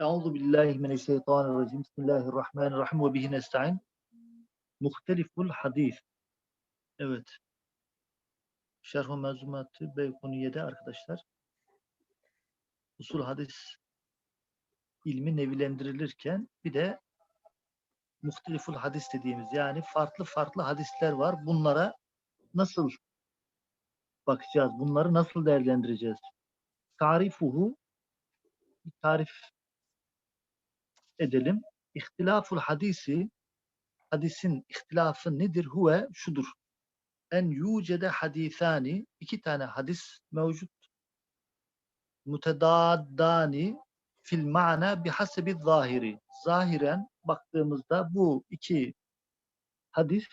Euzu billahi mineşşeytanirracim. Bismillahirrahmanirrahim ve bihi nestaîn. Muhteliful hadis. Evet. Şerh-ü Menzumatı Beykuniye'de arkadaşlar usul hadis ilmi nevilendirilirken bir de muhteliful hadis dediğimiz yani farklı farklı hadisler var. Bunlara nasıl bakacağız? Bunları nasıl değerlendireceğiz? Tarifuhu bir tarif edelim. İhtilaful hadisi hadisin ihtilafı nedir? Huve şudur. En yucede hadisani iki tane hadis mevcut. Mutedaddani fil ma'na bihasebi zahiri. Zahiren baktığımızda bu iki hadis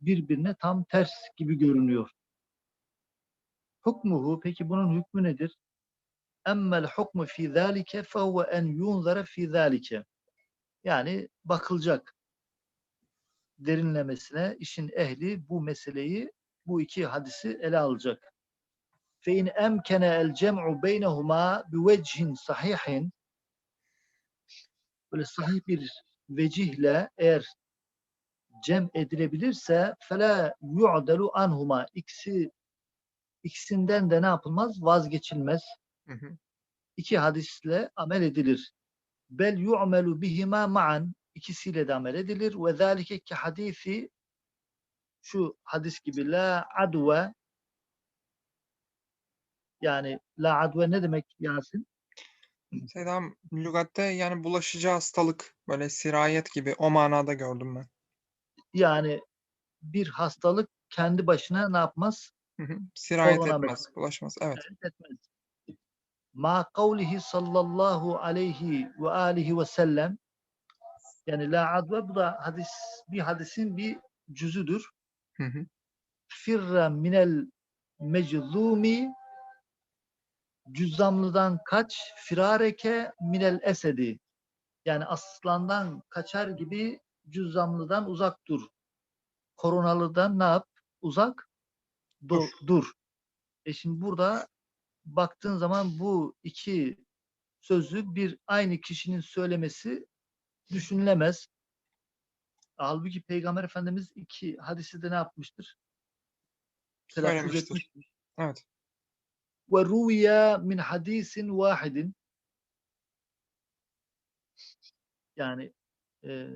birbirine tam ters gibi görünüyor. Hukmuhu peki bunun hükmü nedir? Emmel hukmu fi zalike fehuve en yunzara fi zalike. Yani bakılacak derinlemesine işin ehli bu meseleyi bu iki hadisi ele alacak. El cem'u beynehuma bi vechin sahihin böyle sahih bir vecihle eğer cem edilebilirse fela yu'delu anhuma ikisi ikisinden de ne yapılmaz? Vazgeçilmez. Hı hı. İki hadisle amel edilir. Bel yu'melu bihima ma'an ikisiyle de amel edilir. Ve zâlike ki hadisi şu hadis gibi la adve yani la adve ne demek Yasin? Selam, lügatte yani bulaşıcı hastalık böyle sirayet gibi o manada gördüm ben. Yani bir hastalık kendi başına ne yapmaz? Hı hı. Sirayet etmez, bulaşmaz. Evet. etmez. Ma kavlihi sallallahu aleyhi ve alihi ve sellem yani la adve bu da hadis bir hadisin bir cüzüdür. Hı hı. Firra minel meczumi cüzzamlıdan kaç firareke minel esedi yani aslandan kaçar gibi cüzzamlıdan uzak dur. Koronalıdan ne yap? Uzak dur. Dur. dur. E şimdi burada baktığın zaman bu iki sözü bir aynı kişinin söylemesi düşünülemez. Halbuki Peygamber Efendimiz iki hadisi de ne yapmıştır? Söylemiştir. Evet. Ve ruviya min hadisin vahidin yani eee,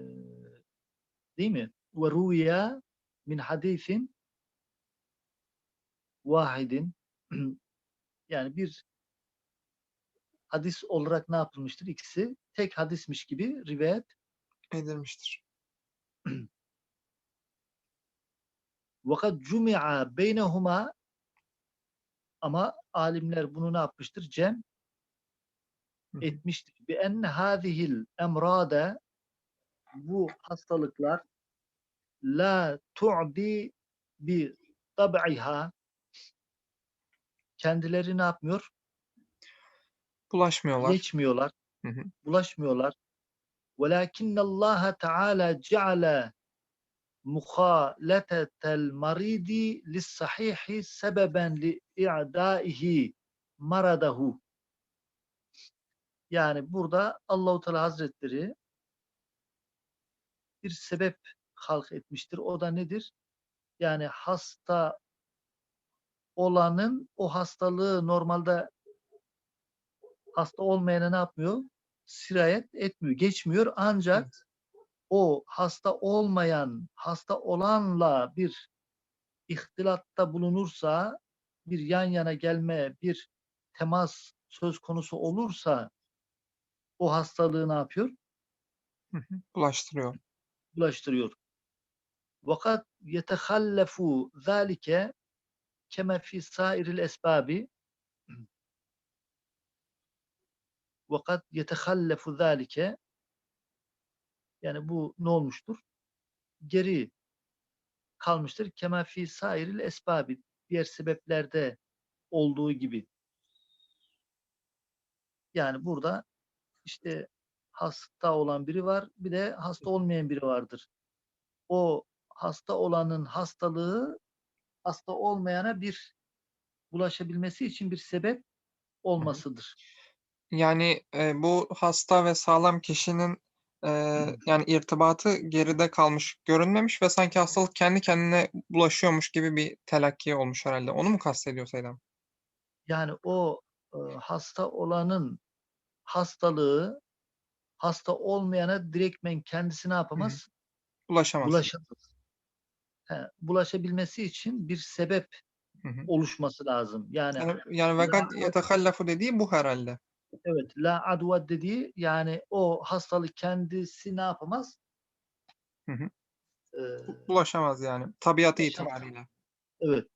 değil mi? Ve ruviya min hadisin vahidin yani bir hadis olarak ne yapılmıştır? İkisi tek hadismiş gibi rivayet Edilmiştir. Vakat cumi'a beynehuma ama alimler bunu ne yapmıştır? Cem etmiştir. Bi enne hâzihil emrâde bu hastalıklar la tu'di bi tab'iha kendileri ne yapmıyor? Bulaşmıyorlar. Geçmiyorlar. Hı hı. Bulaşmıyorlar. وَلَكِنَّ اللّٰهَ تَعَالَى جَعَلَ مُخَالَةَ الْمَرِيدِ لِلصَّحِيحِ سَبَبًا لِإِعْدَائِهِ maradahu. Yani burada Allahu Teala Hazretleri bir sebep halk etmiştir. O da nedir? Yani hasta olanın o hastalığı normalde hasta olmayana ne yapmıyor? Sirayet etmiyor, geçmiyor. Ancak Evet. o hasta olmayan, hasta olanla bir ihtilatta bulunursa, bir yan yana gelme, bir temas söz konusu olursa o hastalığı ne yapıyor? Hı hı. Bulaştırıyor. Bulaştırıyor. Vakat yetehallefu zalike keme fi sairil esbabi vakat yetehallefu zalike yani bu ne olmuştur? Geri kalmıştır. Kema fi sairil esbabi diğer sebeplerde olduğu gibi. Yani burada işte hasta olan biri var, bir de hasta olmayan biri vardır. O hasta olanın hastalığı hasta olmayana bir bulaşabilmesi için bir sebep olmasıdır. Yani e, bu hasta ve sağlam kişinin e, yani irtibatı geride kalmış, görünmemiş ve sanki hastalık kendi kendine bulaşıyormuş gibi bir telakki olmuş herhalde. Onu mu kastediyor Seydam? Yani o e, hasta olanın hastalığı hasta olmayana direktmen kendisi ne yapamaz? Ulaşamaz. Bulaşamaz He, bulaşabilmesi için bir sebep Hı hı. oluşması lazım. Yani Yani, yani ve kad yetehallafu dediği bu herhalde. evet la adva dediği yani o hastalık kendisi ne yapamaz? Hı hı. Ee, Bulaşamaz yani tabiatı Ulaşamaz. itibariyle. Evet.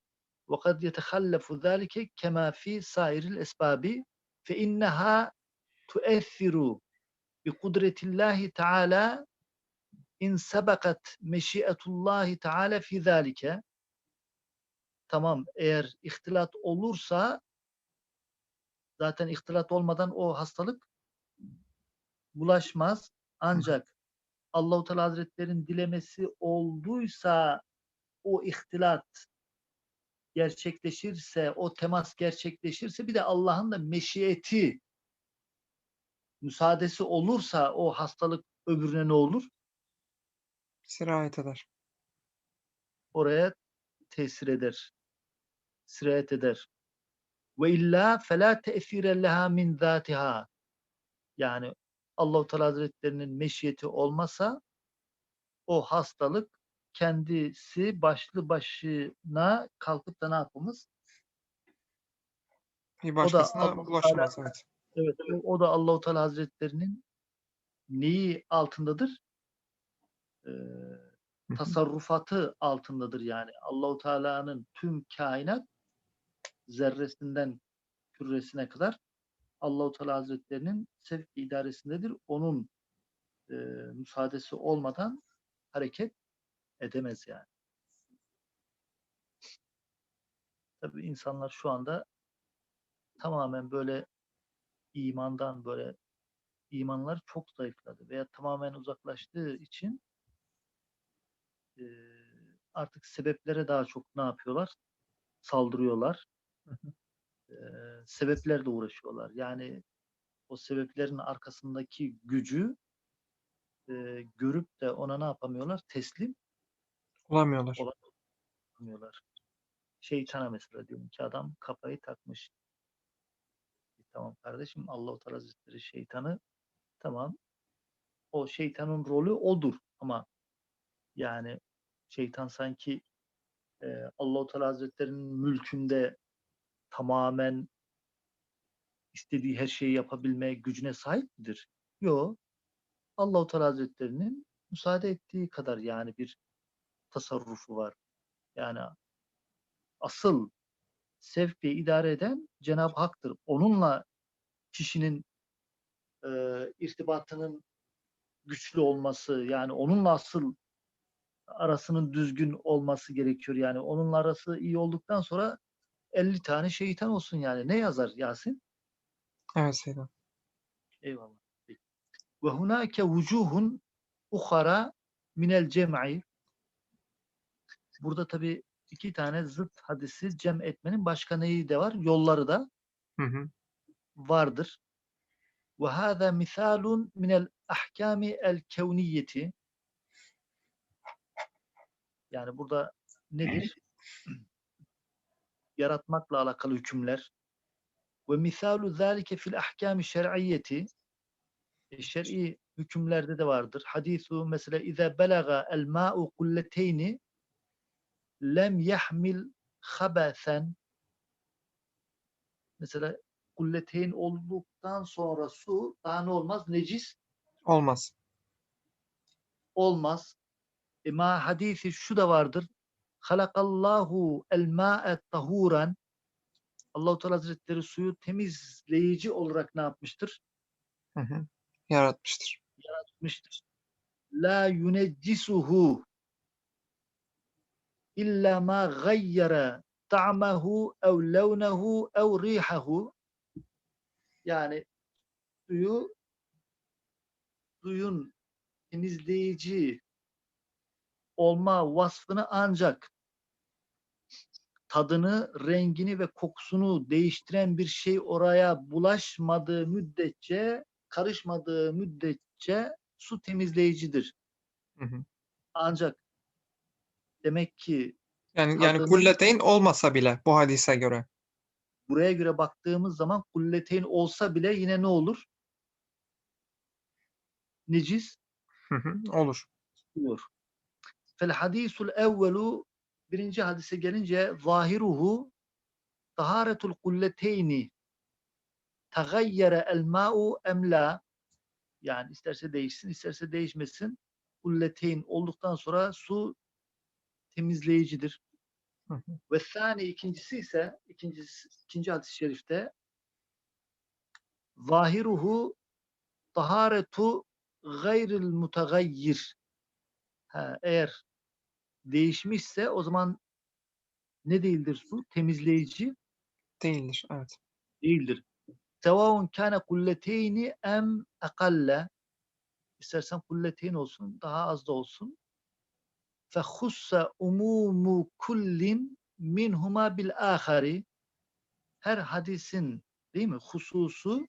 وقد يتخلف ذلك كما في سائر الأسباب فإنها تؤثر بقدرة الله تعالى in sebekat meşiyetullahi teala fi zalike tamam eğer ihtilat olursa zaten ihtilat olmadan o hastalık bulaşmaz. Ancak Allahu Teala Hazretlerin dilemesi olduysa o ihtilat gerçekleşirse, o temas gerçekleşirse bir de Allah'ın da meşiyeti müsaadesi olursa o hastalık öbürüne ne olur? Sirayet eder. Oraya tesir eder. Sirayet eder. Ve illa fela te'sire leha min zatiha. Yani Allahu Teala Hazretlerinin meşiyeti olmasa o hastalık kendisi başlı başına kalkıp da ne yapamaz? Bir başkasına Allah-u bulaşamaz. Evet. Evet, o da Allahu Teala Hazretlerinin neyi altındadır? Tasarrufatı altındadır yani. Allahu Teala'nın tüm kainat zerresinden küresine kadar Allahu Teala Hazretlerinin sevk idaresindedir. Onun e, müsaadesi olmadan hareket edemez yani. Tabii insanlar şu anda tamamen böyle imandan böyle imanlar çok zayıfladı veya tamamen uzaklaştığı için e, artık sebeplere daha çok ne yapıyorlar? Saldırıyorlar. E, sebeplerle uğraşıyorlar. Yani o sebeplerin arkasındaki gücü e, görüp de ona ne yapamıyorlar? Teslim Olamıyorlar. Ola- yapamıyorlar. Şeytana mesela diyorum ki adam kafayı takmış. E, Tamam kardeşim Allah-u Teala Hazretleri şeytanı tamam o şeytanın rolü odur ama yani şeytan sanki e, Allah-u Teala Hazretleri'nin mülkünde tamamen istediği her şeyi yapabilme gücüne sahip midir? Yok. Allah-u Teala Hazretleri'nin müsaade ettiği kadar yani bir tasarrufu var. Yani asıl sevk ve idare eden Cenab-ı Hak'tır. Onunla kişinin e, irtibatının güçlü olması yani onunla asıl arasının düzgün olması gerekiyor. Yani onunla arası iyi olduktan sonra 50 tane şeytan olsun yani. Ne yazar Yasin? Evet Seydam. Eyvallah. Ve hunake vucuhun ukhara minel cem'i. Burada tabi iki tane zıt hadisi cem etmenin başka neyi de var? Yolları da Hı hı. vardır. Ve hâzâ misâlun minel ahkâmi el kevniyeti. Yani burada nedir? Yaratmakla alakalı hükümler. Ve misalu zâlike fil ahkâmi şer'iyyeti. E, Şer'i hükümlerde de vardır. Hadisu mesela izâ belaga el mâ'u kulleteyni lem yahmil habesen mesela kulleteyn olduktan sonra su daha ne olmaz? Necis Olmaz. olmaz. E, ma hadisi şu da vardır. Halakallahu el ma'e tahuran Allah-u Teala Hazretleri suyu temizleyici olarak ne yapmıştır? Hı hı. Yaratmıştır. Yapmıştır. La yuneccisuhu illa ma gayyara ta'mahu ev levnehu ev rihahu yani suyu suyun temizleyici olma vasfını ancak tadını, rengini ve kokusunu değiştiren bir şey oraya bulaşmadığı müddetçe, karışmadığı müddetçe su temizleyicidir. Hı hı. Ancak demek ki Yani yani kulleteyn olmasa bile bu hadise göre. buraya göre baktığımız zaman kulleteyn olsa bile yine ne olur? Necis Hı hı, Olur. diyor. Fel hadisul evvelu birinci hadise gelince zahiruhu taharetul kulleteyni tegayyere el ma'u em la yani isterse değişsin isterse değişmesin kulleteyn olduktan sonra su temizleyicidir. Ve sani ikincisi ise ikincisi, ikinci hadis-i şerifte zahiruhu taharetu gayril mutagayyir. Ha, eğer değişmişse o zaman ne değildir su? Temizleyici Değildir. Evet. değildir. Sevaun kâne kulleteyni em ekalle. İstersen kulleteyn olsun, daha az da olsun. Fehusse umumu kullin minhuma bil ahari. Her hadisin değil mi? Hususu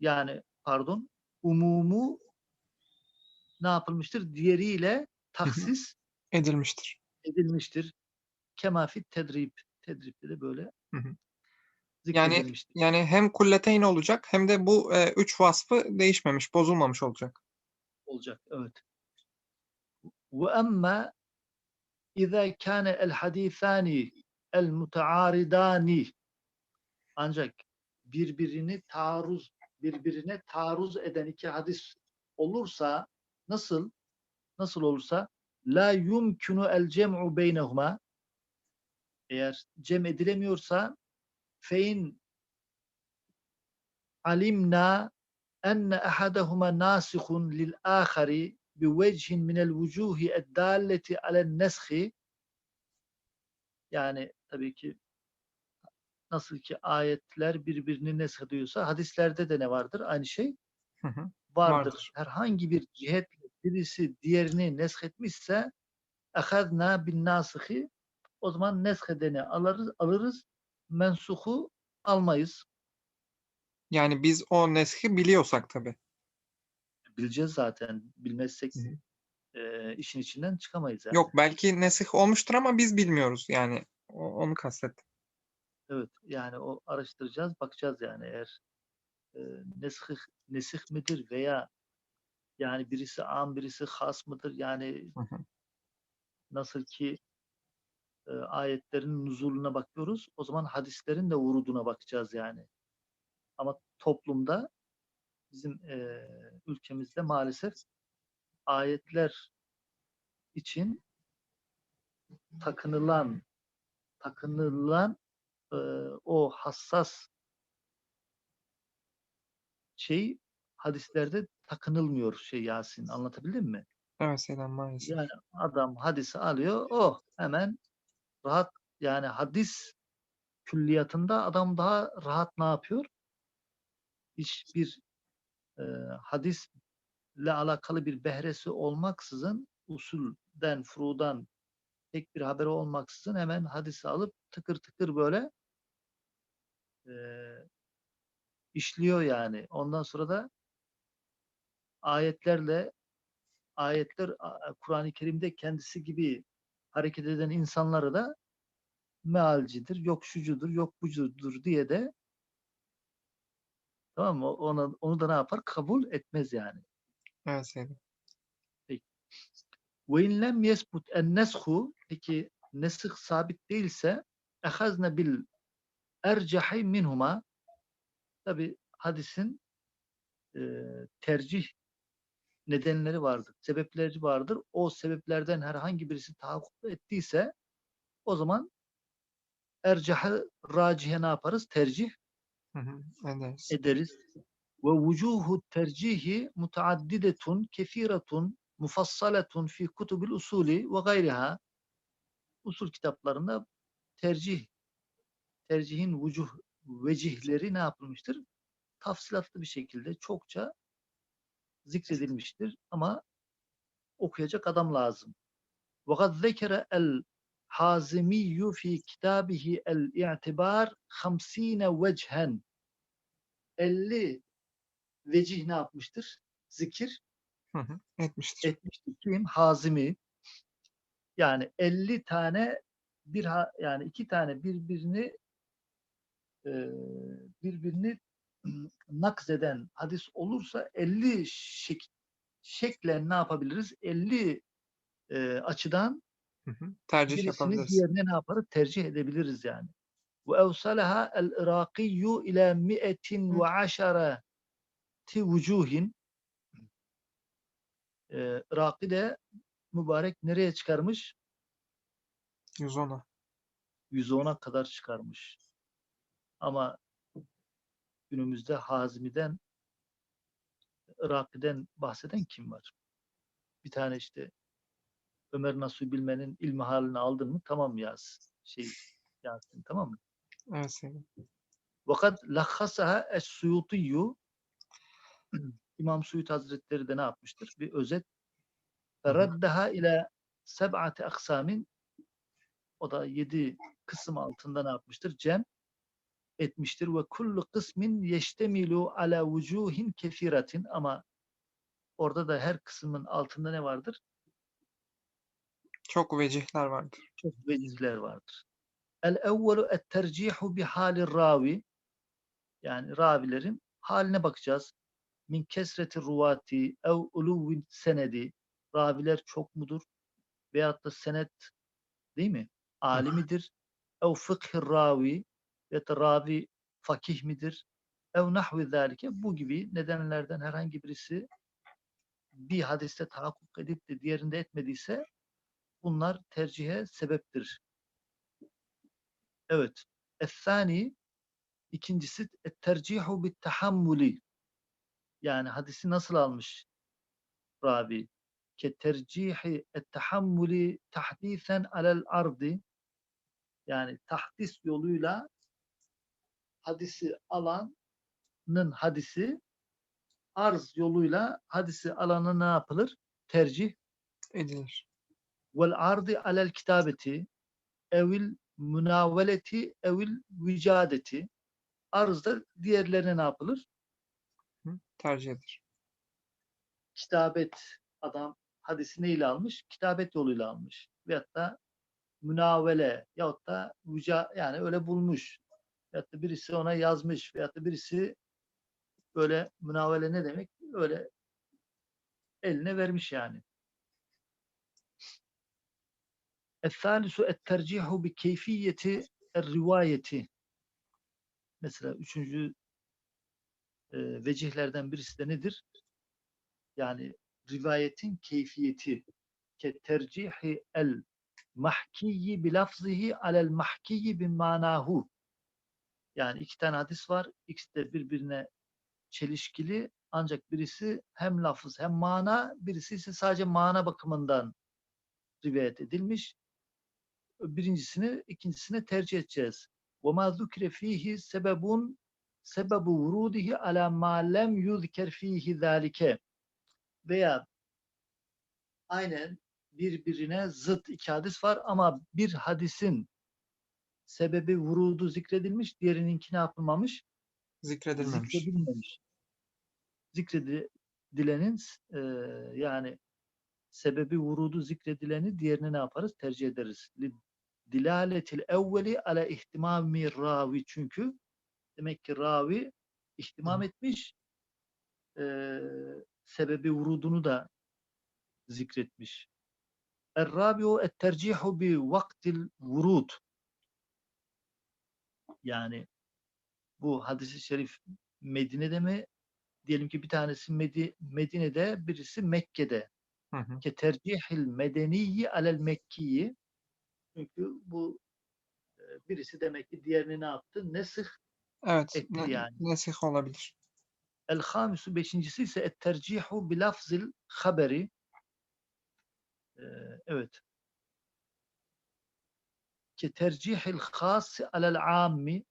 yani pardon umumu ne yapılmıştır? Diğeriyle taksis Edilmiştir. edilmiştir. Kemafit tedrib. Tedribde de böyle Hı hı. Yani zikredilmiştir. yani hem kulleteyn olacak hem de bu e, üç vasfı değişmemiş, bozulmamış olacak. olacak. Evet. Ve emme İza kâne el hadîthâni el mutaaridâni ancak birbirini taarruz birbirine taarruz eden iki hadis olursa nasıl nasıl olursa la yumkinu el cem'u beynehuma eğer cem edilemiyorsa fein alimna enne ahadahuma nasihun lil ahari bi vechin minel vucuhi eddalleti alen neshi yani tabii ki nasıl ki ayetler birbirini nesh ediyorsa hadislerde de ne vardır? Aynı şey vardır. vardır. Herhangi bir cihetle birisi diğerini nesk etmişse ehadna bin nasihi o zaman nesk edeni alırız, alırız mensuhu almayız. Yani biz o neshi biliyorsak tabii. Bileceğiz zaten. Bilmezsek hı. e, işin içinden çıkamayız. Yani. Yok belki nesih olmuştur ama biz bilmiyoruz yani. O- onu kastettim. Evet yani o araştıracağız, bakacağız yani eğer e, nesih, nesih midir veya yani birisi am birisi has mıdır yani Hı hı. nasıl ki e, ayetlerin nuzuluna bakıyoruz o zaman hadislerin de vuruduna bakacağız yani. Ama toplumda bizim e, ülkemizde maalesef ayetler için takınılan takınılan e, o hassas şey hadislerde takınılmıyor şey Yasin anlatabildim mi? Evet Seydem maalesef. Yani adam hadisi alıyor oh hemen rahat yani hadis külliyatında adam daha rahat ne yapıyor? Hiçbir e, hadisle alakalı bir behresi olmaksızın usulden, furudan tek bir haberi olmaksızın hemen hadisi alıp tıkır tıkır böyle e, işliyor yani. Ondan sonra da ayetlerle ayetler Kur'an-ı Kerim'de kendisi gibi hareket eden insanları da mealcidir, yok şucudur, yok bucudur diye de tamam mı? Onu, onu da ne yapar? Kabul etmez yani. Evet Seydem. Ve in lem yesbut en neshu peki nesih sabit değilse ehazne bil ercahi minhuma tabi hadisin e, tercih nedenleri vardır, sebepleri vardır. O sebeplerden herhangi birisi tahakkuk ettiyse o zaman ercahı racihe ne yaparız? Tercih Hı hı. Ederiz. ederiz. Ve vucuhu tercihi mutaaddidetun kefiretun mufassaletun fi kutubil usuli ve gayriha usul kitaplarında tercih tercihin vucuh vecihleri ne yapılmıştır? Tafsilatlı bir şekilde çokça zikredilmiştir ama okuyacak adam lazım. وَقَدْ ذَكَرَ Hazimiyyu fi kitabihi el-i'tibar 50 vecihen 50 vecih ne yapmıştır? Zikir Hı hı. Etmiştir. etmiştir. Kim? Hazimi. Yani 50 tane bir ha- yani iki tane birbirini e, birbirini nakzeden hadis olursa 50 şek şeklen ne yapabiliriz? 50 e, açıdan Hı hı. Tercih yapabiliriz. diğerine ne yaparız? Tercih edebiliriz yani. Ve evsalaha el-Irakiyyu ila mi'etin ve aşarati vucuhin e, Iraki de mübarek nereye çıkarmış? 110'a. 110'a kadar çıkarmış. Ama günümüzde Hazmi'den Iraki'den bahseden kim var? Bir tane işte Ömer Nasuh Bilmen'in ilmi halini aldın mı tamam yaz. Şey yazsın tamam mı? Evet sevgilim. Vakat lakhasaha es-Suyutiyyu İmam Suyut Hazretleri de ne yapmıştır? Bir özet. Raddaha ile seb'ati aksamin o da yedi kısım altında ne yapmıştır? Cem etmiştir ve kullu kısmin yeştemilu ala vucuhin kefiratin ama orada da her kısmın altında ne vardır? Çok vecihler vardır. Çok vecizler vardır. El evvelu et tercihu bi halir ravi yani ravilerin haline bakacağız. Min kesreti ruvati ev uluvin senedi raviler çok mudur? Veyahut da senet değil mi? Ali midir? Ev fıkhir ravi ya da ravi fakih midir? Ev nahvi zalike bu gibi nedenlerden herhangi birisi bir hadiste tahakkuk edip de diğerinde etmediyse bunlar tercihe sebeptir. Evet. Ethani ikincisi tercihu bit tahammuli yani hadisi nasıl almış ravi ke tercihi et tahammuli tahdisen alel ardi yani tahdis yoluyla hadisi alanın hadisi arz yoluyla hadisi alanı ne yapılır? Tercih Edilir. vel ardı alel kitabeti evil münaveleti evil vicadeti arzda diğerlerine ne yapılır? Hı? Tercih edilir. Kitabet adam hadisi neyle almış? Kitabet yoluyla almış. Veyahut da münavele yahut da vica yani öyle bulmuş veyahut da birisi ona yazmış veyahut da birisi böyle münavele ne demek? Öyle eline vermiş yani. Es-salisu et-tercihu bi keyfiyeti rivayeti. Mesela üçüncü e, vecihlerden birisi de nedir? Yani rivayetin keyfiyeti ke tercihi el mahkiyi bi lafzihi alel mahkiyi bi manahu yani iki tane hadis var. İkisi de birbirine çelişkili ancak birisi hem lafız hem mana birisi ise sadece mana bakımından rivayet edilmiş. Birincisini ikincisine tercih edeceğiz. وَمَا ذُكْرَ ف۪يهِ sebebun sebebu vurudihi ala ma lem yuzker fihi zalike veya aynen birbirine zıt iki hadis var ama bir hadisin sebebi vurudu zikredilmiş, diğerininki ne yapılmamış? Zikredilmemiş. Zikredilmemiş. Zikredilenin e, yani sebebi vurudu zikredileni diğerine ne yaparız? Tercih ederiz. Dilaletil evveli ala ihtimami ravi çünkü demek ki ravi ihtimam Hı. etmiş e, sebebi vurudunu da zikretmiş. Er-rabiu et-tercihu bi vaktil vurud yani bu hadisi şerif Medine'de mi? Diyelim ki bir tanesi Medi- Medine'de, birisi Mekke'de. Hı hı. Ke tercihil medeniyyi alel mekkiyi. Çünkü bu e, birisi demek ki diğerini ne yaptı? Nesih. Evet. Etti ne- yani. Nesih olabilir. El hamisu beşincisi ise et tercihu bi lafzil haberi. E, evet. Ke tercihil hasi alel ammi.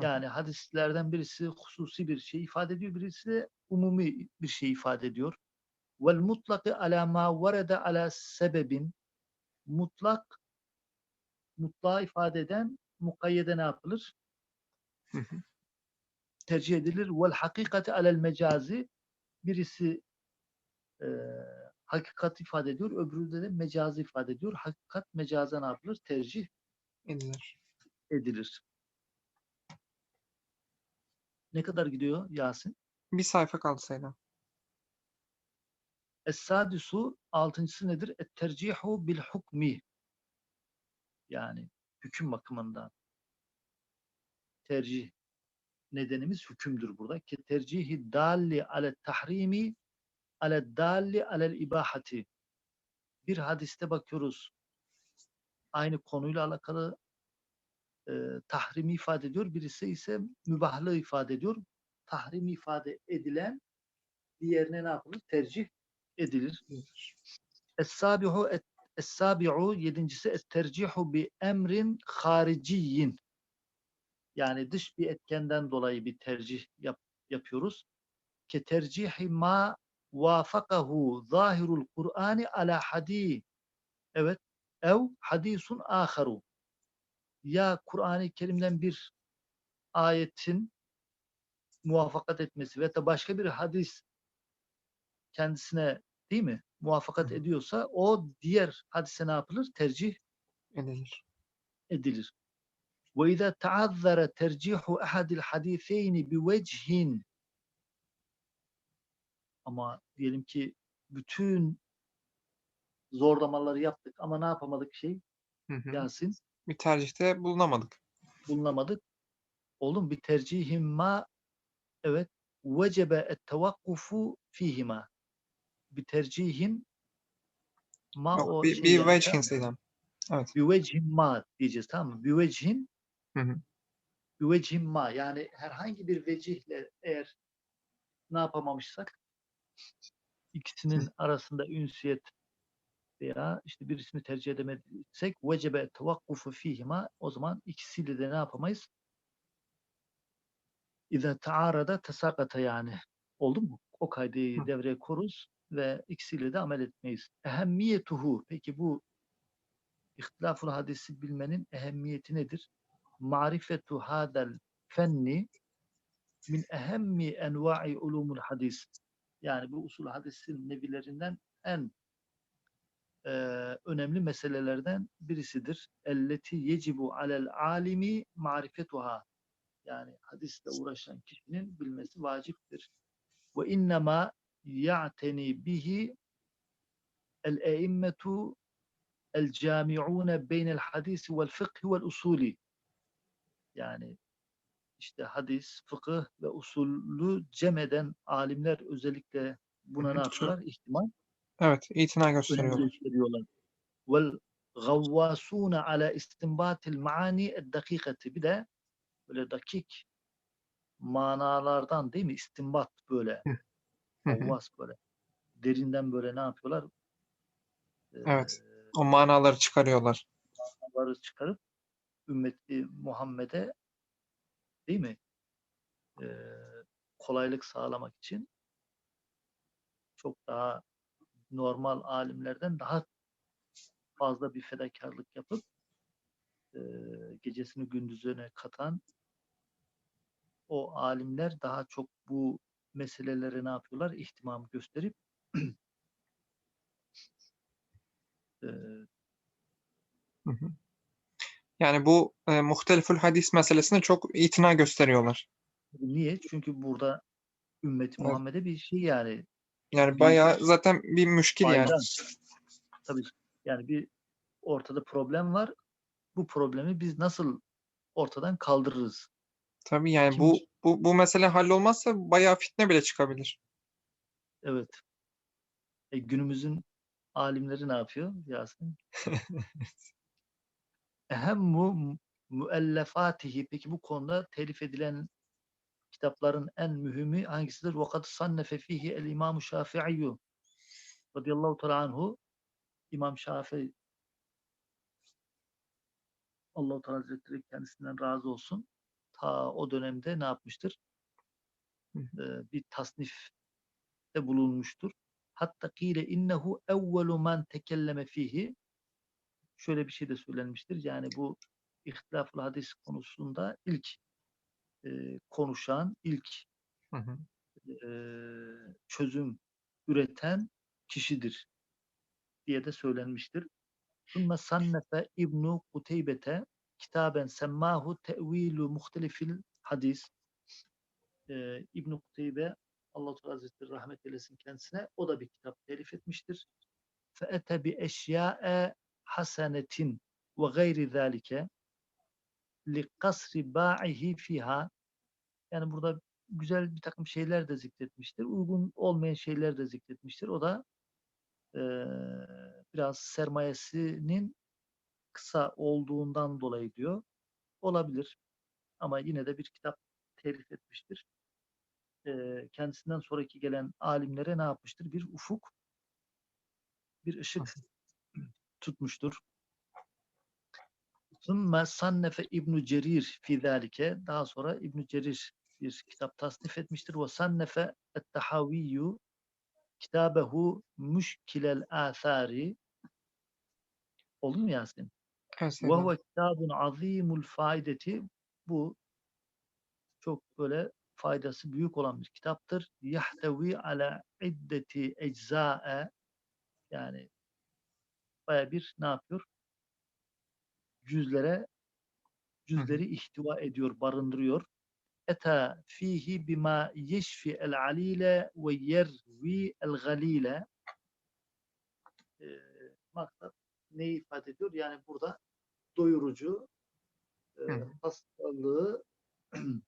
Yani hadislerden birisi hususi bir şey ifade ediyor, birisi de umumi bir şey ifade ediyor. Vel mutlakı ala ma verede ala sebebin mutlak mutlağı ifade eden mukayyede ne yapılır? Tercih edilir. Vel hakikati alel mecazi birisi e, hakikat ifade ediyor. Öbürü de mecazi ifade ediyor. Hakikat mecaza ne yapılır? Tercih Edilir. edilir. Ne kadar gidiyor Yasin? Bir sayfa kaldı sayıda. Es-sadisu altıncısı nedir? Et-tercihu bil hukmi. Yani hüküm bakımından tercih nedenimiz hükümdür burada. Ki tercihi dalli ale tahrimi ale dalli alel ibahati. Bir hadiste bakıyoruz. Aynı konuyla alakalı e, tahrimi ifade ediyor. Birisi ise mübahlığı ifade ediyor. Tahrimi ifade edilen diğerine ne yapılır? Tercih edilir. Es-sabihu Es-sabi'u yedincisi et-tercihu bi emrin hariciyyin. Yani dış bir etkenden dolayı bir tercih yap, yapıyoruz. Ke tercihi ma vafakahu zahirul Kur'ani ala hadi. Evet ev hadisun aharu ya Kur'an-ı Kerim'den bir ayetin muvaffakat etmesi ve da başka bir hadis kendisine değil mi muvaffakat ediyorsa o diğer hadise ne yapılır? Tercih edilir. Edilir. Ve izâ taazzara tercihu ahadil hadiseyni bi vecihin ama diyelim ki bütün zorlamaları yaptık ama ne yapamadık şey Hı hı. Yasin? Bir tercihte bulunamadık. Bulunamadık. Oğlum bir tercihim ma evet vecebe ettevakkufu fihima bir tercihin ma Yok, o bir, bir vechin? Seydem. Evet. Bir vechin ma diyeceğiz tamam mı? Bir vechin Hı hı. bir vechin ma yani herhangi bir vecihle eğer ne yapamamışsak ikisinin arasında ünsiyet veya işte birisini tercih edemediysek vecebe tevakkufu fihima o zaman ikisiyle de ne yapamayız? İza taarada tesakata yani. Oldu mu? O kaydı devreye koruz ve ikisiyle de amel etmeyiz. Ehemmiyetuhu. Peki bu ihtilaful hadisi bilmenin ehemmiyeti nedir? Marifetu hadel fenni min ehemmi enva'i ulumul hadis. Yani bu usul hadisin nevilerinden en e, önemli meselelerden birisidir. Elleti yecibu alel alimi marifetuha. Yani hadisle uğraşan kişinin bilmesi vaciptir. Ve innema ya'teni bihi el eimmetu el cami'un beynel hadisi vel fıkhi vel usuli. Yani işte hadis, fıkıh ve usulü cem eden alimler özellikle buna ne yapıyorlar? İhtimal Evet. itina gösteriyorlar. gösteriyorlar. Vel ala istinbatil maani dakikati. Bir de böyle dakik manalardan değil mi? İstinbat böyle. Gavvas böyle. Derinden böyle ne yapıyorlar? Ee, Evet. O manaları çıkarıyorlar. manaları çıkarıp ümmeti Muhammed'e değil mi? Ee, kolaylık sağlamak için çok daha normal alimlerden daha fazla bir fedakarlık yapıp e, gecesini gündüzüne katan o alimler daha çok bu meselelere ne yapıyorlar? İhtimam gösterip e, Hı hı. Yani bu e, muhtelifül hadis meselesine çok itina gösteriyorlar. niye? Çünkü burada ümmeti. Muhammed'e bir şey yani Yani bayağı zaten bir müşkil yani. Tabii yani bir ortada problem var. Bu problemi biz nasıl ortadan kaldırırız? Tabii yani Kim- bu bu bu mesele hallolmazsa bayağı fitne bile çıkabilir. Evet. E, günümüzün alimleri ne yapıyor Yasin? Ehemmu müellefatihi. Peki bu konuda telif edilen kitapların en mühimi hangisidir? وَقَدْ صَنَّفَ ف۪يهِ الْاِمَامُ شَافِعِيُّ radıyallahu teala anhu İmam Şafii Allah-u Teala Hazretleri kendisinden razı olsun. Ta o dönemde ne yapmıştır? Hı Ee, bir tasnifte bulunmuştur. Hatta kile innehu evvelu men tekelleme fihi şöyle bir şey de söylenmiştir. Yani bu ihtilaflı hadis konusunda ilk e, konuşan, ilk Hı hı. e, çözüm üreten kişidir diye de söylenmiştir. ثُمَّ صَنَّفَ İbnu Kuteybete kitaben semmahu te'vilu muhtelifil hadis. Ee, İbn Kuteybe Allah Teala Hazretleri rahmet eylesin kendisine o da bir kitap telif etmiştir. فَاَتَ بِاَشْيَاءَ hasenetin ve gayri zâlike liqasri ba'ihi fiha yani burada güzel bir takım şeyler de zikretmiştir. Uygun olmayan şeyler de zikretmiştir. O da eee, biraz sermayesinin kısa olduğundan dolayı diyor. Olabilir. Ama yine de bir kitap telif etmiştir. Eee, kendisinden sonraki gelen alimlere ne yapmıştır? Bir ufuk, bir ışık tutmuştur. Sümme sannefe İbn Cerir fi zalike. Daha sonra İbn Cerir bir kitap tasnif etmiştir. Ve sannefe et-Tahaviyyu kitabehu Müşkilel Athari. Olur mu Yasin? Ve huve kitabun azimul faideti. Bu çok böyle faydası büyük olan bir kitaptır. Yahtavi ala iddeti ecza'e yani baya bir ne yapıyor? Cüzlere cüzleri ihtiva ediyor, barındırıyor. Eta fihi bima yeşfi el alile ve yervi el galile. Maksat neyi ifade ediyor? Yani burada doyurucu e, hastalığı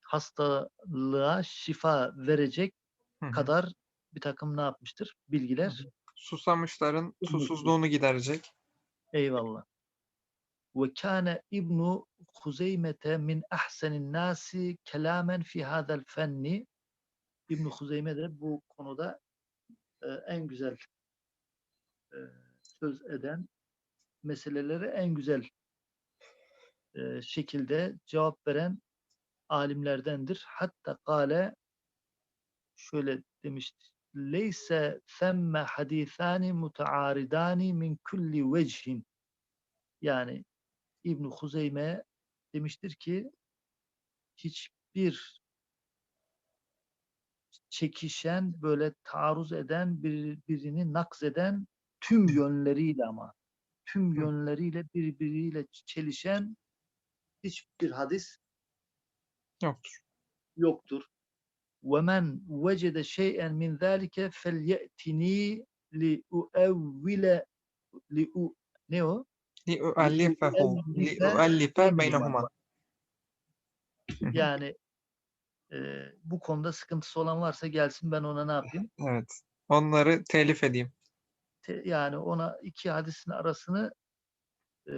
hastalığa şifa verecek Hı hı. kadar bir takım ne yapmıştır? Bilgiler. Susamışların susuzluğunu giderecek. Eyvallah. Ve kâne İbnu Huzeymete min ahsenin nasi kelamen fi hadal fenni. İbn Huzeyme de bu konuda e, en güzel e, söz eden meselelere en güzel e, şekilde cevap veren alimlerdendir. Hatta kale şöyle demiştir. Leyse themme hadithani mutaaridani min kulli vechin. Yani İbn Huzeyme demiştir ki hiçbir çekişen böyle taarruz eden birbirini nakz eden tüm yönleriyle ama tüm yönleriyle birbiriyle çelişen hiçbir hadis Yoktur. yoktur. وَمَنْ وَجَدَ شَيْئًا مِنْ ذَٰلِكَ فَلْيَأْتِنِي لِأُؤَوِّلَ لِأُ ne o? لِؤَلِّفَهُ لِؤَلِّفَ beynehuma. Hı hı. Yani e, bu konuda sıkıntısı olan varsa gelsin ben ona ne yapayım? Evet. Onları telif edeyim. Te- yani ona iki hadisin arasını e,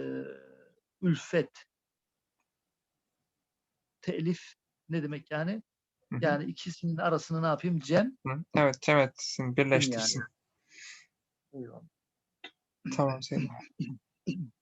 ülfet telif ne demek yani? Hı hı. Yani ikisinin arasını ne yapayım? Cem. Hı. Evet, cem etsin, birleştirsin. Eyvallah. Tamam Hocam.